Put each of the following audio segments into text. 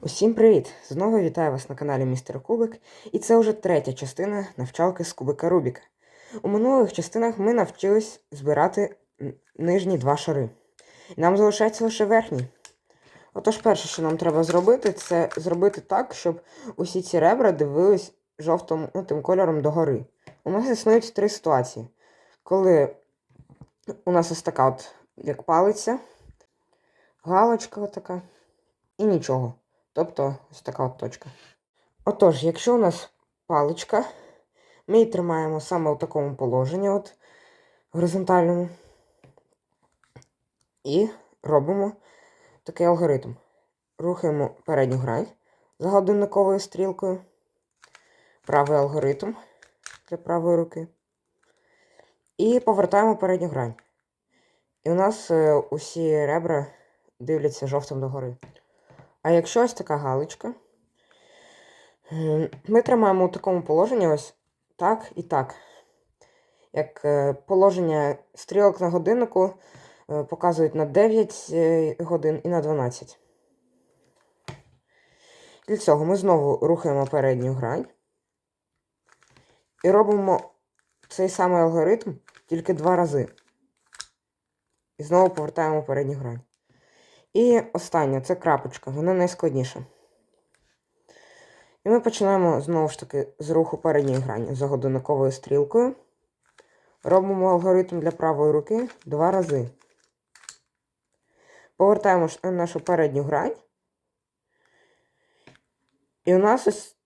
Усім привіт! Знову вітаю вас на каналі Містер Кубик, і це вже третя частина навчалки з кубика Рубіка. У минулих частинах ми навчились збирати нижні два шари. Нам залишається лише верхній. Отож, перше, що нам треба зробити, це зробити так, щоб усі ці ребра дивились жовтим ну, тим кольором догори. У нас існують три ситуації. Коли у нас ось така от, як палиця, галочка така, і нічого. Тобто ось така от точка. Отож, якщо у нас паличка, ми її тримаємо саме у такому положенні, от горизонтальному. І робимо такий алгоритм. Рухаємо передню грань за годинниковою стрілкою. Правий алгоритм для правої руки. І повертаємо передню грань. І у нас е, усі ребра дивляться жовтим догори. А якщо ось така галочка, е, ми тримаємо у такому положенні ось так і так. Як е, положення стрілок на годиннику е, показують на 9 е, годин і на 12. Для цього ми знову рухаємо передню грань і робимо цей самий алгоритм тільки два рази. І знову повертаємо передню грань. І останнє це крапочка, вона найскладніша. І ми починаємо знову ж таки з руху передньої грані за годинниковою стрілкою. Робимо алгоритм для правої руки два рази. Повертаємо нашу передню грань. І у нас ось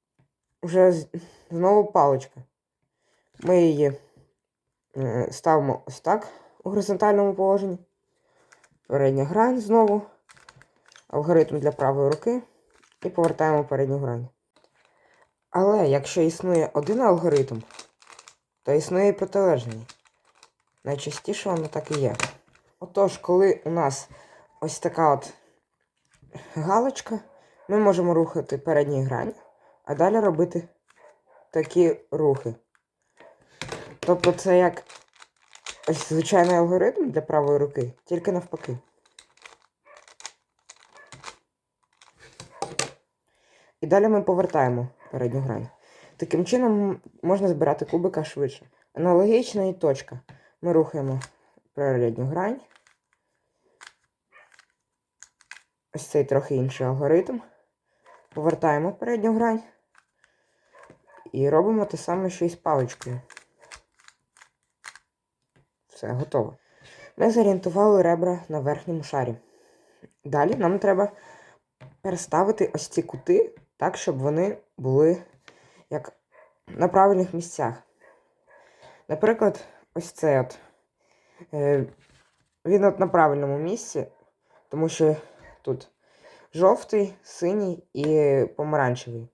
вже знову паличка. Ми її е, ставимо ось так у горизонтальному положенні. Передня грань знову. Алгоритм для правої руки. І повертаємо передню грань. Але якщо існує один алгоритм, то існує і протилежний. Найчастіше воно так і є. Отож, коли у нас ось така от галочка, ми можемо рухати передню грань, а далі робити такі рухи. Тобто це як звичайний алгоритм для правої руки, тільки навпаки. І далі ми повертаємо передню грань. Таким чином можна збирати кубика швидше. Аналогічна і точка. Ми рухаємо передню грань. Ось цей трохи інший алгоритм. Повертаємо передню грань. І робимо те саме, що і з паличкою. Все, готово. Ми зорієнтували ребра на верхньому шарі. Далі нам треба переставити ось ці кути так, щоб вони були як на правильних місцях. Наприклад, ось цей от. Е, він от на правильному місці, тому що тут жовтий, синій і помаранчевий.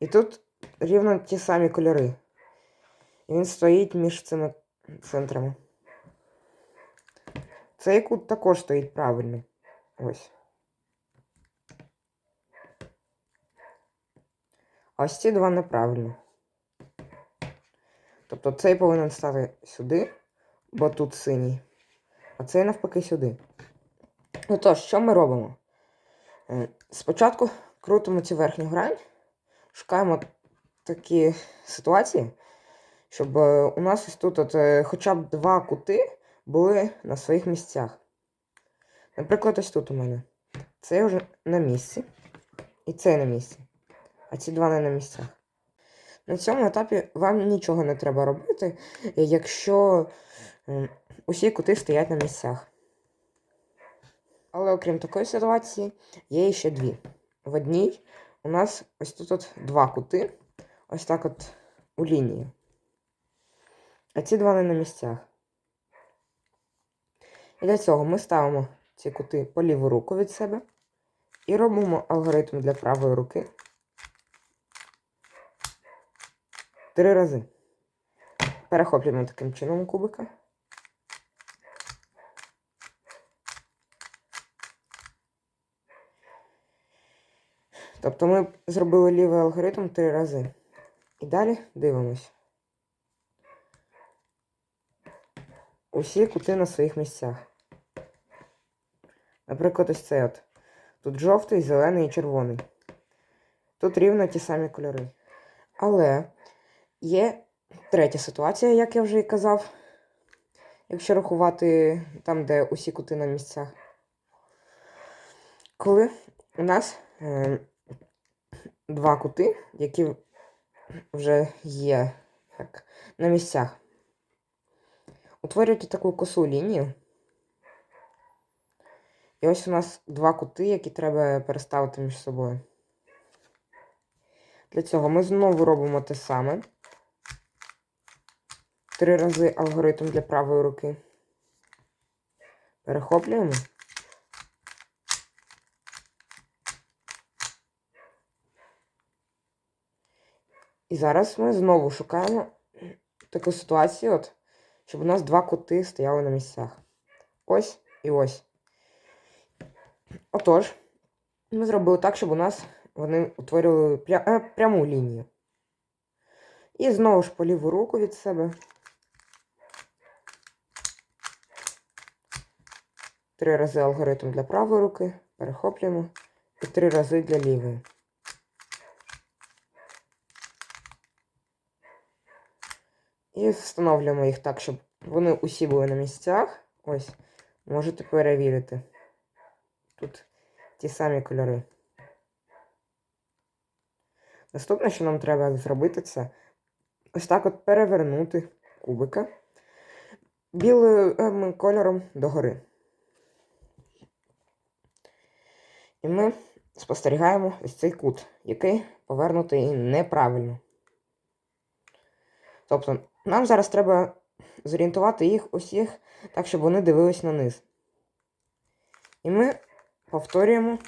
І тут рівно ті самі кольори. І він стоїть між цими центрами. Цей кут також стоїть правильно. Ось. Ось ці два неправильно. Тобто цей повинен стати сюди, бо тут синій. А цей навпаки сюди. Отож, що ми робимо? Е, Спочатку крутимо цю верхню грань, шукаємо такі ситуації, щоб е, у нас ось тут от, е, хоча б два кути були на своїх місцях. Наприклад, ось тут у мене. Цей вже на місці. І цей на місці. А ці два не на місцях. На цьому етапі вам нічого не треба робити, якщо усі кути стоять на місцях. Але окрім такої ситуації, є ще дві. В одній у нас ось тут от два кути, ось так от у лінії. А ці два не на місцях. Для цього ми ставимо ці кути по ліву руку від себе і робимо алгоритм для правої руки. Три рази. Перехоплюємо таким чином кубика. Тобто ми зробили лівий алгоритм три рази. І далі дивимось. Усі кути на своїх місцях. Наприклад, ось цей от. Тут жовтий, зелений і червоний. Тут рівно ті самі кольори. Але є третя ситуація, як я вже і казав. Якщо рахувати там, де усі кути на місцях. Коли у нас е, два кути, які вже є як, на місцях, утворюють таку косу лінію. І ось у нас два кути, які треба переставити між собою. Для цього ми знову робимо те саме. Три рази алгоритм для правої руки. Перехоплюємо. І зараз ми знову шукаємо таку ситуацію, от, щоб у нас два кути стояли на місцях. Ось і ось. Отож, ми зробили так, щоб у нас вони утворювали пря... е, пряму лінію. І знову ж по ліву руку від себе. Три рази алгоритм для правої руки. Перехоплюємо. І три рази для лівої. І встановлюємо їх так, щоб вони усі були на місцях. Ось, можете перевірити. Тут ті самі кольори. Наступне, що нам треба зробити, це ось так от перевернути кубика білим кольором догори. І ми спостерігаємо ось цей кут, який повернутий неправильно. Тобто, нам зараз треба зорієнтувати їх усіх так, щоб вони дивились на низ. І ми повторюємо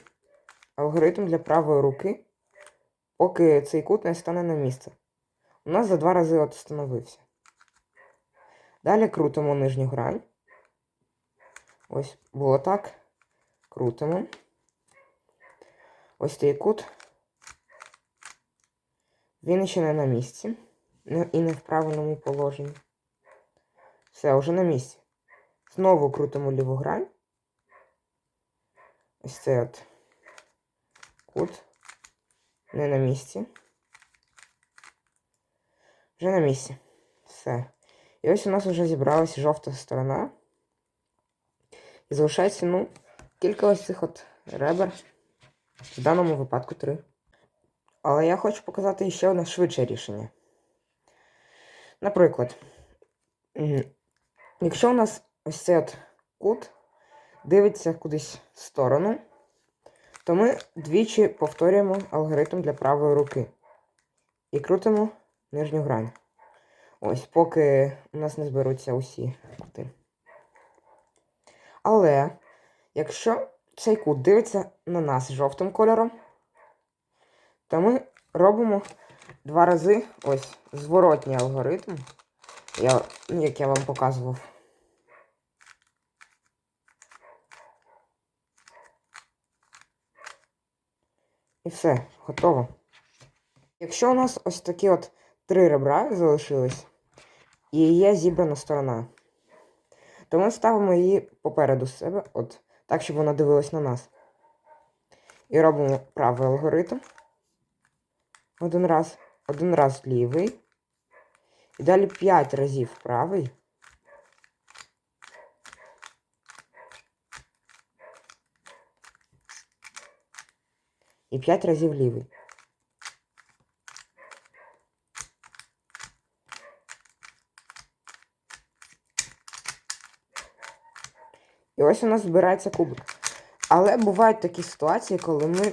алгоритм для правої руки, поки цей кут не стане на місце. У нас за два рази от встановився. Далі крутимо нижню грань. Ось було так. Крутимо. Ось цей кут. Він ще не на місці. І не в правильному положенні. Все, вже на місці. Знову крутимо ліву грань. Ось цей от кут. Не на місці. Вже на місці. Все. І ось у нас вже зібралася жовта сторона. І залишається, ну, кілька ось цих от ребер. В даному випадку три. Але я хочу показати ще одне швидше рішення. Наприклад, якщо у нас ось цей от кут дивиться кудись в сторону, то ми двічі повторюємо алгоритм для правої руки і крутимо нижню грань. Ось, поки у нас не зберуться усі кути. Але якщо цей кут дивиться на нас жовтим кольором, то ми робимо два рази ось зворотній алгоритм, як я вам показував. І все, готово. Якщо у нас ось такі от три ребра залишились, і є зібрана сторона, то ми ставимо її попереду себе, от так, щоб вона дивилась на нас. І робимо правий алгоритм. Один раз, один раз лівий. І далі 5 разів правий. І 5 разів лівий. І ось у нас збирається кубик. Але бувають такі ситуації, коли ми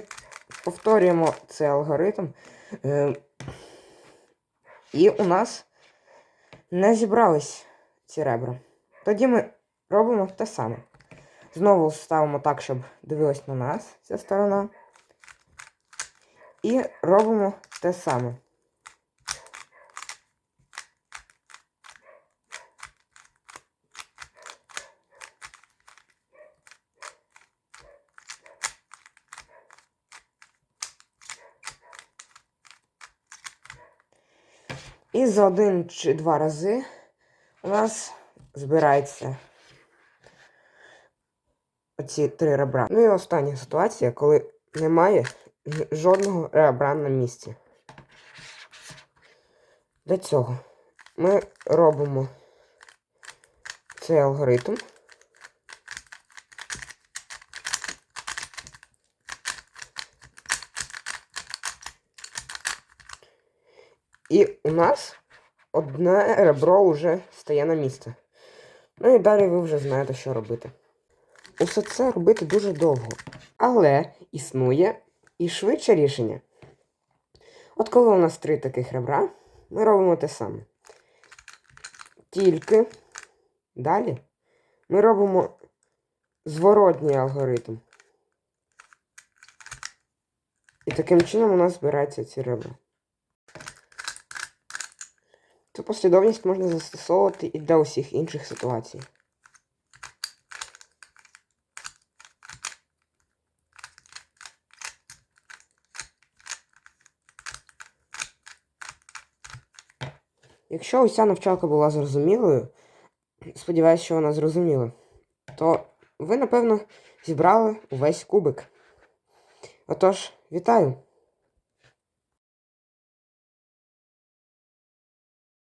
повторюємо цей алгоритм. Е, і у нас не зібрались ці ребра. Тоді ми робимо те саме. Знову ставимо так, щоб дивилась на нас ця сторона. І робимо те саме. І за один чи два рази у нас збирається оці три ребра. Ну і остання ситуація, коли немає жодного ребра на місці. Для цього ми робимо цей алгоритм. І у нас одне ребро вже стає на місце. Ну і далі ви вже знаєте, що робити. Усе це робити дуже довго. Але існує і швидше рішення. От коли у нас три таких ребра, ми робимо те саме. Тільки далі ми робимо зворотній алгоритм. І таким чином у нас збираються ці ребра. Цю послідовність можна застосовувати і для усіх інших ситуацій. Якщо уся навчалка була зрозумілою, сподіваюся, що вона зрозуміла, то ви, напевно, зібрали увесь кубик. Отож, вітаю!